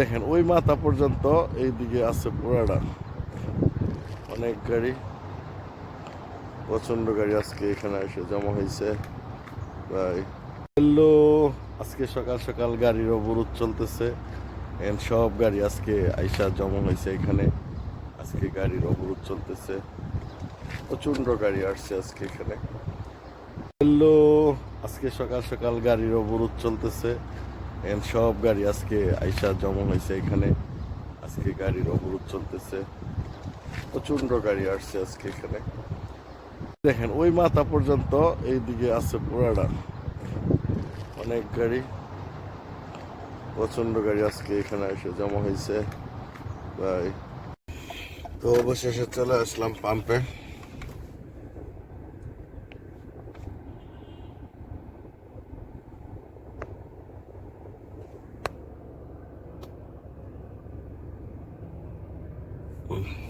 দেখেন, ওই মাথা পর্যন্ত এইদিকে আছে পুরাটা। অনেক গাড়ি প্রচণ্ড গাড়ি আজকে এখানে এসে জমা হয়েছে। প্রায় হ্যালো, আজকে সকাল সকাল গাড়ির অবরোধ চলতেছে। এন্ড সব গাড়ি আজকে আইসা জমা হয়েছে এখানে। আজকে গাড়ির অবরোধ চলতেছে। প্রচণ্ড গাড়ি আসছে আজকে এখানে। হ্যালো, আজকে সকাল সকাল গাড়ির অবরোধ চলতেছে। সব গাড়ি আজকে আইসা জমা হয়েছে এখানে। আজকে গাড়ির অবরোধ চলতেছে। প্রচণ্ড গাড়ি আসছে আজকে এখানে। দেখেন, ওই মাথা পর্যন্ত এইদিকে আছে পুরাটা অনেক গাড়ি প্রচণ্ড গাড়ি আজকে এখানে এসে জমা হয়েছে প্রায় তো অবশেষে চলে আসলাম পাম্পে Oh.